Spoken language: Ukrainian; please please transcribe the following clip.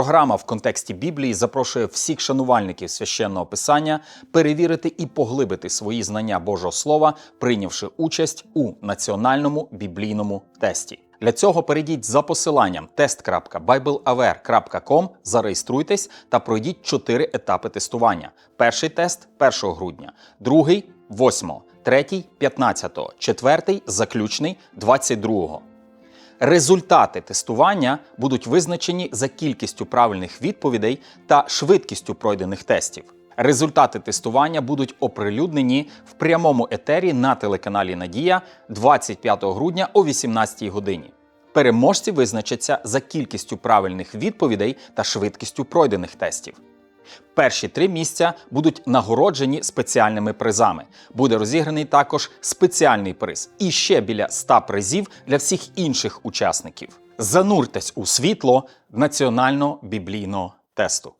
Програма в контексті Біблії запрошує всіх шанувальників священного писання перевірити і поглибити свої знання Божого Слова, прийнявши участь у національному біблійному тесті. Для цього перейдіть за посиланням test.bibleaware.com, зареєструйтесь та пройдіть чотири етапи тестування. Перший тест 1 грудня, другий 8, третій 15, четвертий заключний 22. Результати тестування будуть визначені за кількістю правильних відповідей та швидкістю пройдених тестів. Результати тестування будуть оприлюднені в прямому етері на телеканалі Надія 25 грудня о 18 годині. Переможці визначаться за кількістю правильних відповідей та швидкістю пройдених тестів. Перші три місця будуть нагороджені спеціальними призами. Буде розіграний також спеціальний приз і ще біля 100 призів для всіх інших учасників. Зануртесь у світло національно біблійного тесту.